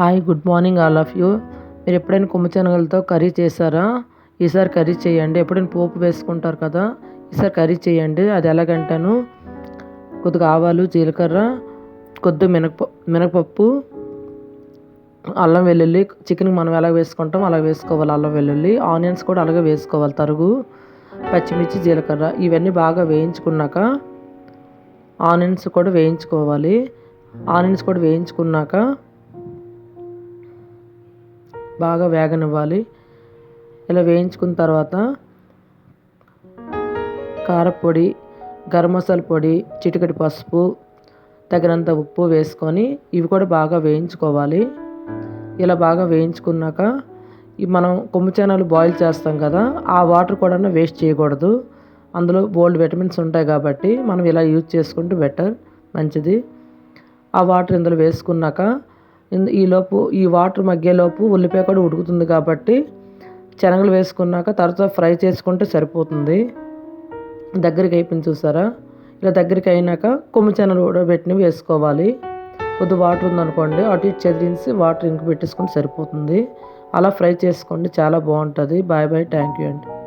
Hi good morning all of you. మీరు ఎప్పుడైనా కొమ్ము curry చేశారా? ఈసారి కర్రీ చేయండి. ఎప్పుడైనా పోపు వేసుకుంటారు కదా? ఈసారి కర్రీ చేయండి. అది ఎలాగంటాను? కొద్దిగా ఆవాలు జీలకర్ర కొద్ది మినప మినపప్పు అల్లం వెల్లుల్లి చికెన్కి మనం ఎలా వేసుకుంటాం అలా వేసుకోవాలి. అల్లం వెల్లుల్లి ఆనియన్స్ కూడా అలాగే వేసుకోవాలి. తరుగు పచ్చిమిర్చి జీలకర్ర ఇవన్నీ బాగా వేయించుకున్నాక ఆనియన్స్ కూడా వేయించుకోవాలి. ఆనియన్స్ కూడా వేయించుకున్నాక బాగా వేగనివ్వాలి. ఇలా వేయించుకున్న తర్వాత కారపొడి గరం మసాలా పొడి చిటికటి పసుపు తగినంత ఉప్పు వేసుకొని ఇవి కూడా బాగా వేయించుకోవాలి. ఇలా బాగా వేయించుకున్నాక మనం కొమ్ము చానాలు బాయిల్ చేస్తాం కదా ఆ వాటర్ కూడా వేస్ట్ చేయకూడదు. అందులో బోల్డ్ విటమిన్స్ ఉంటాయి కాబట్టి మనం ఇలా యూజ్ చేసుకుంటే బెటర్ మంచిది. ఆ వాటర్ ఇందులో వేసుకున్నాక ఈలోపు ఈ వాటర్ మగ్గేలోపు ఉల్లిపాయ కూడా ఉడుకుతుంది కాబట్టి శనగలు వేసుకున్నాక తర్వాత ఫ్రై చేసుకుంటే సరిపోతుంది. దగ్గరికి అయిపోయింది చూసారా? ఇలా దగ్గరికి అయినాక కొమ్ము శనగలు ఉడబెట్టినవి వేసుకోవాలి. కొద్ది వాటర్ ఉందనుకోండి అటు ఇటు చదివించి వాటర్ ఇంక పెట్టేసుకుంటే సరిపోతుంది. అలా ఫ్రై చేసుకోండి చాలా బాగుంటుంది. బాయ్ బాయ్ థ్యాంక్ యూ అండి.